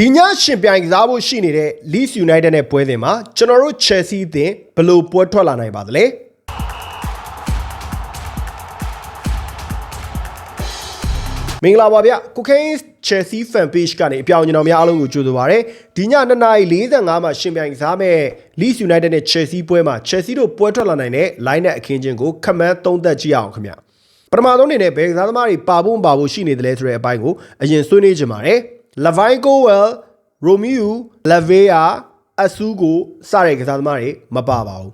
ဒီညရှင်ပြိုင်ကစားဖို့ရှိနေတဲ့ Leeds United နဲ့ပွဲစဉ်မှာကျွန်တော်တို့ Chelsea အသင်းဘယ်လိုပွဲထွက်လာနိုင်ပါသလဲမင်္ဂလာပါဗျကုခိန်း Chelsea fan page ကနေအပြောင်ကျွန်တော်များအားလုံးကိုကြိုဆိုပါရစေဒီည2:45မှာရှင်ပြိုင်ကစားမဲ့ Leeds United နဲ့ Chelsea ပွဲမှာ Chelsea တို့ပွဲထွက်လာနိုင်တဲ့ line နဲ့အခင်းချင်းကိုခမန်းသုံးသက်ကြည့်အောင်ခင်ဗျပထမဆုံးအနေနဲ့ဘယ်ကစားသမားတွေပါဖို့မပါဖို့ရှိနေတယ်လဲဆိုတဲ့အပိုင်းကိုအရင်ဆွေးနွေးကြပါတယ် Lavine Cowell Romeo Lavea အဆူကိုစတဲ့ကစားသမားတွေမပါပါဘူး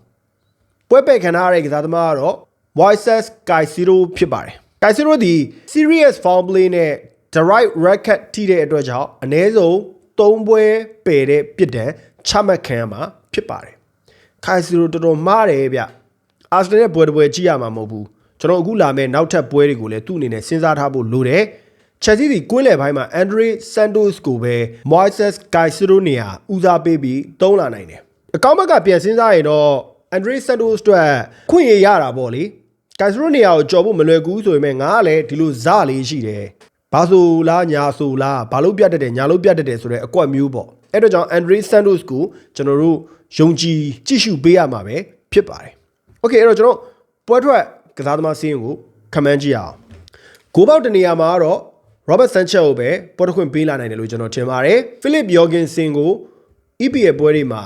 ပွဲပယ်ခံထားရတဲ့ကစားသမားကတော့ Moises Caicedo ဖြစ်ပါတယ် Caicedo ဒီ serious foul play နဲ့ the right record ထိတဲ့အတွက်ကြောင့်အ ਨੇ ဆုံး၃ပွဲပယ်တဲ့ပြစ်ဒဏ်ချမှတ်ခံရမှာဖြစ်ပါတယ် Caicedo တော်တော်မှားတယ်ဗျအာဆင်နယ်ပွဲတစ်ပွဲကြည့်ရမှာမဟုတ်ဘူးကျွန်တော်အခုလာမဲ့နောက်ထပ်ပွဲတွေကိုလည်းသူ့အနေနဲ့စဉ်းစားထားဖို့လိုတယ် ချက်စီဒီကွင်းလယ်ပိုင်းမှာအန်ဒရီဆန်တိုစ်ကိုပဲ Moises Caicedo နေရာဦးစားပေးပြီးသုံးလာနိုင်တယ်အကောင့်ဘက်ကပြန်စဉ်းစားရင်တော့အန်ဒရီဆန်တိုစ်အတွက်ခွင့်ရရတာပေါ့လေ Caicedo နေရာကိုကြော်ဖို့မလွယ်ကူဆိုပေမဲ့ငါကလည်းဒီလိုဇလေးရှိတယ်ဘာဆိုလားညာဆိုလားဘာလို့ပြတ်တတ်တယ်ညာလို့ပြတ်တတ်တယ်ဆိုတဲ့အကွက်မျိုးပေါ့အဲ့တော့ကြောင့် Andre Santos ကိုကျွန်တော်တို့ယုံကြည်ကြည့်ရှုပေးရမှာပဲဖြစ်ပါတယ်။ Okay အဲ့တော့ကျွန်တော်ပွဲထွက်ကစားသမားစီးရင်ကိုခမန်းကြည့်အောင်။ဂိုးပေါက်တနေရာမှာတော့ Robert Sanchez ကိုပဲပေါ်တခွင့်ပေးလာနိုင်တယ်လို့ကျွန်တော်ထင်ပါတယ်။ Philip Jorgensen ကို EPL ပွဲတွေမှာ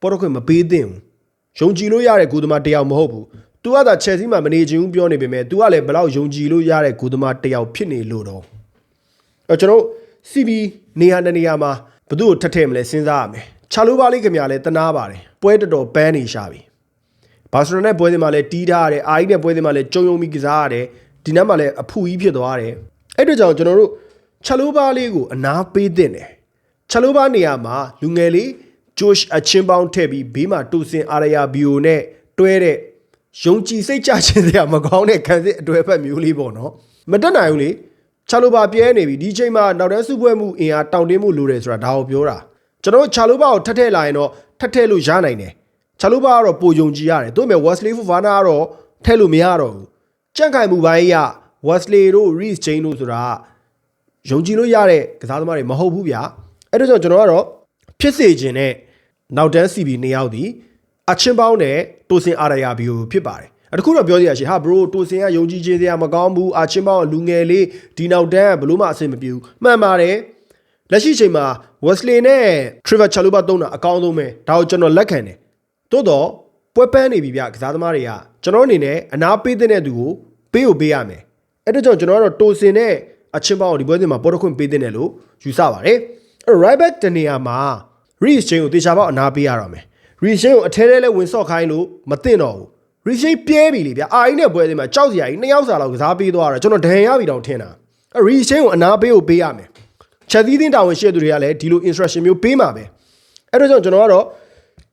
ပေါ်တခွင့်မပေးသင့်ဘူး။ယုံကြည်လို့ရတဲ့ဂိုးသမားတစ်ယောက်မဟုတ်ဘူး။ तू ကသာ Chelsea မှာမနေချင်ဘူးပြောနေပေမဲ့ तू ကလည်းဘယ်လောက်ယုံကြည်လို့ရတဲ့ဂိုးသမားတစ်ယောက်ဖြစ်နေလို့တော့အဲ့ကျွန်တော် CB နေရာတစ်နေရာမှာဘသူ့ကိုထပ်ထည့်မလဲစဉ်းစားရမယ်။ချာလိုပါလေးခင်ဗျာလဲတနာပါတယ်။ပွဲတော်တော်ပန်းနေရှာပြီ။ဘာစီလိုနာနဲ့ပွဲစဉ်မှာလဲတီးထားရတယ်။အာရီနဲ့ပွဲစဉ်မှာလဲကြုံယုံပြီးကစားရတယ်။ဒီနက်မှာလဲအဖူကြီးဖြစ်သွားတယ်။ အဲ့တို့ကြောင့်ကျွန်တော်တို့ချာလိုပါလေးကိုအနာပေးတဲ့တယ်။ချာလိုပါနေရာမှာလူငယ်လေးဂျိုရှ်အချင်းပေါင်းထည့်ပြီးဘေးမှာတူစင်အာရယာဘီယိုနဲ့တွဲတဲ့ယုံကြည်စိတ်ကြခြင်းစရာမကောင်းတဲ့ခံစစ်အတွေ့အဖက်မျိုးလေးပေါ့နော်။မတက်နိုင်ဘူးလေ။ချာလိုပါပြဲနေပြီဒီချိန်မှာနောက်တန်းစုပွဲမှုအင်အားတောင့်တင်းမှုလိုတယ်ဆိုတာဒါကိုပြောတာကျွန်တော်တို့ချာလိုပါကိုထပ်ထည့်လာရင်တော့ထပ်ထည့်လို့ရနိုင်တယ်ချာလိုပါကတော့ပိုယုံကြည်ရတယ်တို့မဲ့ Wesley Fofana ကတော့ထည့်လို့မရတော့ဘူးကြန့်ခိုင်မှုပိုင်းရ Wesley တို့ Reece James တို့ဆိုတာယုံကြည်လို့ရတဲ့ကစားသမားတွေမဟုတ်ဘူးဗျအဲ့ဒါကြောင့်ကျွန်တော်ကတော့ဖြစ်စေခြင်းနဲ့နောက်တန်း CB နှစ်ယောက်ဒီအချင်းပေါင်းနဲ့တိုစင်အာရယာဘီယိုဖြစ်ပါတယ်အတခုတော့ပြောစီရရှိဟာဘရိုတိုစင်ကယုံကြည်ခြင်းစရာမကောင်းဘူးအာချင်းပေါင်းလူငယ်လေးဒီနောက်တန်းဘလို့မှအဆင်မပြေဘူးမှန်ပါတယ်လက်ရှိချိန်မှာ Wesley နဲ့ Trevor Chalobah တုံးတာအကောင်းဆုံးပဲဒါကိုကျွန်တော်လက်ခံတယ်သို့တော့ပွဲပန်းနေပြီဗျကစားသမားတွေကကျွန်တော်အနေနဲ့အနာပေးတဲ့သူကိုပေးကိုပေးရမယ် အဲ့ဒါကြောင့်ကျွန်တော်ကတော့တိုစင်နဲ့အချင်းပေါင်းဒီပွဲစဉ်မှာပေါ်တခွင့်ပေးတဲ့တယ်လို့ယူဆပါတယ်အဲ့ right back တနေရာမှာ Reece James ကိုတေချာပေါက်အနာပေးရတော့မယ် Reece James ကိုအထဲထဲလဲဝင်ဆော့ခိုင်းလို့မသိတော့ဘူးရီရှိပြဲပြီလေဗျာအာအီနဲ့ပွဲသေးမှာကြောက်စရာကြီးနှစ်ယောက်စာလောက်ကစားပေးသွားတာကျွန်တော်ဒဏ်ရပြီတောင်ထင်တာအဲရီရှိကိုအနာပေးကိုပေးရမယ်ချက်သီးတင်းတာဝန်ရှိတဲ့သူတွေကလည်းဒီလို instruction မျိုးပေးမှာပဲအဲ့တော့ကျွန်တော်ကတော့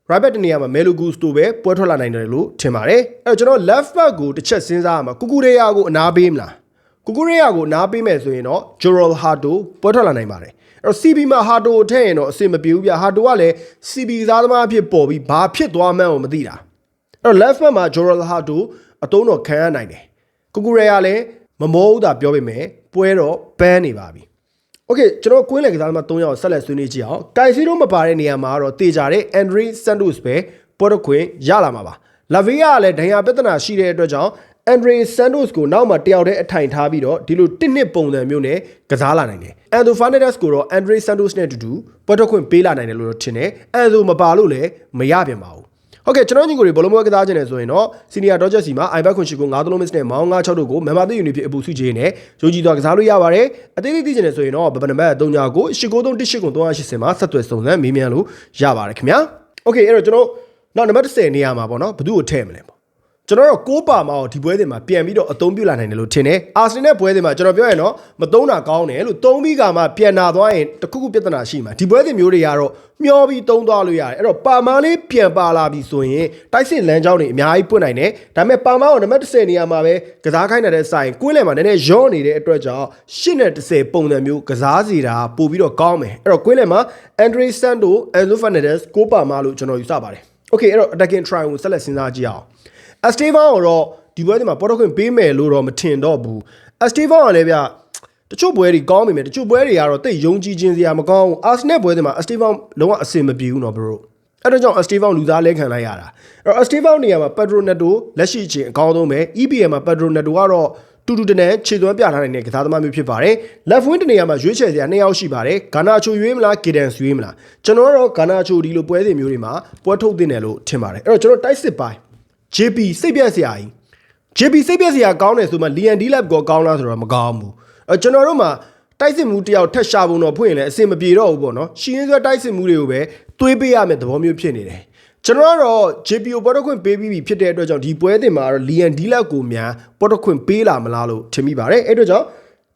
right back တနေရာမှာ Melo Gusto ပဲပွဲထွက်လာနိုင်တယ်လို့ထင်ပါတယ်အဲ့တော့ကျွန်တော် left back ကိုတစ်ချက်စဉ်းစားရမှာကူကူရေယာကိုအနာပေးမလား ကူကူရေယာကိုအနာပေးမယ်ဆိုရင်တော့ Joel Hato ပွဲထွက်လာနိုင်ပါတယ်အဲ့တော့ CB မှာ Hato ကိုထည့်ရင်တော့အဆင်မပြေဘူးဗျ Hato ကလည်း CB စားသမားအဖြစ်ပေါ်ပြီးဘာဖြစ်သွားမှန်းကိုမသိတာအဲ့တော့ left back မှာ Joel Hato အတုံးတော့ခံရနိုင်တယ်ကူကူရေယာလည်းမမောဘူးတာပြောပေမဲ့ပွဲတော့ပန်းနေပါပြီโอเคကျွန်တော်ကွင်းလေကစားသမား3ယောက်ဆက်လက်ဆွေးနွေးကြည့်အောင်ကိုင်စီတို့မပါတဲ့နေရာမှာတော့တေကြတဲ့ Andre Santos ပဲပေါ်တော့ခွင့်ရလာမှာပါလာဗီယာကလည်းဒဏ်ရာပြဿနာရှိတဲ့အတွက်ကြောင့် Andre Santos ကိုနောက်မှာတယောက်တည်းအထိုင်ထားပြီးတော့ဒီလိုတစ်နှစ်ပုံစံမျိုးနဲ့ကစားလာနိုင်တယ်။ Anzo Fernandez ကိုတော့ Andre Santos နဲ့အတူတူပေါ်တော့ခွင့်ပေးလာနိုင်တယ်လို့ထင်တယ်။ Anzo မပါလို့လည်းမရပြန်ပါဘူး။ဟုတ်ကဲ့ကျွန်တော်ညီကိုတွေဘလုံးပွဲကစားခြင်းနဲ့ဆိုရင်တော့ Senior Dodgers စီမှာ iBack ခွင့်ရှိကို9 3 miss နဲ့မောင်း9 6တို့ကို Member ယူနီဖြစ်အပူစုချေနဲ့ယုံကြည်စွာကစားလို့ရပါတယ်။အသေးသေးသိချင်တယ်ဆိုရင်တော့ဗပနံပါတ်3ညာကို8938ကို380မှာဆက်သွယ်စုံစမ်းမေးမြန်းလို့ရပါတယ်ခင်ဗျာ။ Okay အဲ့တော့ကျွန်တော်နောက်နံပါတ်10နေရာမှာပေါ့နော်ဘယ်သူ့ကိုထည့်မလဲပေါ့ ကျွန်တော်တို့ကိုးပါမောဒီပွဲစဉ်မှာပြန်ပြီးတော့အသုံးပြုလာနိုင်တယ်လို့ထင်တယ်အာဆင်နယ်ပွဲစဉ်မှာကျွန်တော်ပြောရရင်တော့မသုံးတာကောင်းတယ်လို့သုံးပြီးကမှပြန်လာသွားရင်တခုခုပြဿနာရှိမှာဒီပွဲစဉ်မျိုးတွေကတော့မျောပြီးသုံးသွားလို့ရတယ်အဲ့တော့ပါမားလေးပြန်ပါလာပြီဆိုရင်တိုက်စစ်လမ်းကြောင်းတွေအများကြီးပွင့်နိုင်တယ်ဒါပေမဲ့ပါမားကိုနံပါတ်10နေရာမှာပဲကစားခိုင်းတဲ့ဆိုင်ကွင်းလယ်မှာနည်းနည်းရော့နေတဲ့အတွက်ကြောင့်8နဲ့10ပုံစံမျိုးကစားစီတာပို့ပြီးတော့ကောင်းမယ်အဲ့တော့ကွင်းလယ်မှာ Andre Santo, Enzo Fernandez ကိုပါမားလို့ကျွန်တော်ယူဆပါတယ် Okay အဲ့တော့ attacking try ကိုဆက်လက်စဉ်းစားကြည့်အောင် အစတေဗန်ကိုတော့ဒီပွဲဒီမှာပေါ်တော့ခွင့်ပေးမယ်လို့တော့မထင်တော့ဘူးအစတေဗန်ကလည်းဗျတချို့ပွဲတွေကောင်းပေမဲ့တချို့ပွဲတွေကတော့တိတ်ယုံကြည်ခြင်းစရာမကောင်းဘူးအာဆင်နယ်ပွဲတွေမှာအစတီဗောင်းလုံးဝအဆင်မပြေဘူးနော်ဘရိုအဲ့ဒါကြောင့်အစတီဗောင်းလူသားလဲခံလိုက်ရတာအဲ့တော့အစတီဗောင်းနေရာမှာပက်ဒရိုနက်တိုလက်ရှိအချိန်အကောင်းဆုံးပဲ EPL မှာပက်ဒရိုနက်တိုကတော့တူတူတနန်ခြေသွမ်းပြထားနိုင်တဲ့ကစားသမားမျိုးဖြစ်ပါတယ်။ left wing တနေရာမှာရွေးချယ်စရာနှစ်ယောက်ရှိပါတယ်။ဂါနာချိုရွေးမလား၊ဂီဒန်ရွေးမလား။ကျွန်တော်ကတော့ဂါနာချိုဒီလိုပွဲစဉ်မျိုးတွေမှာပွဲထုတ်တင်တယ်လို့ထင်ပါတယ်။အဲ့တော့ကျွန်တော်တိုက်စစ်ပိုင်း JP စိတ်ပြက်စရာကြီး JP စိတ်ပြက်စရာကောင်းတယ်ဆိုမှ Lian D-Lab ကိုကောင်းလားဆိုတော့မကောင်းဘူး။အဲကျွန်တော်တို့မှာတိုက်စစ်မှုတယောက်ထက်ရှာပုံတော့ဖွင့်ရင်လည်းအဆင်မပြေတော့ဘူးပေါ့နော်။ရှင်းရင်းစွဲတိုက်စစ်မှုတွေကိုပဲသွေးပေးရမယ့်သဘောမျိုးဖြစ်နေတယ်။ကျွန်တော်ကတော့ JP ကိုပေါ်တော့ခွင့်ပေးပြီးပြီဖြစ်တဲ့အတွက်ကြောင့်ဒီပွဲတင်မှာတော့ Lian D-Lab ကိုများပေါ်တော့ခွင့်ပေးလာမလားလို့ထင်မိပါတယ်။အဲ့အတွက်ကြောင့်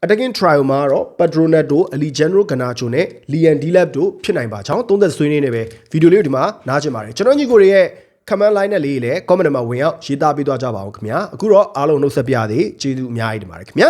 attacking trial မှာတော့ Padronato, Alejandro Garnacho နဲ့ Lian D-Lab တို့ဖြစ်နိုင်ပါကြောင်းသုံးသက်ဆွေးနွေးနေပဲဗီဒီယိုလေးကိုဒီမှာနားကျင်ပါတယ်ကျွန်တော်ညီကိုတွေရဲ့ comment line နဲ့လေးလည်း comment မှာဝင်ရောက်ရေးသားပေးသွားကြပါအောင်ခင်ဗျာအခုတော့အားလုံးနှုတ်ဆက်ပြသေးကျေးဇူးအများကြီးတင်ပါတယ်ခင်ဗျာ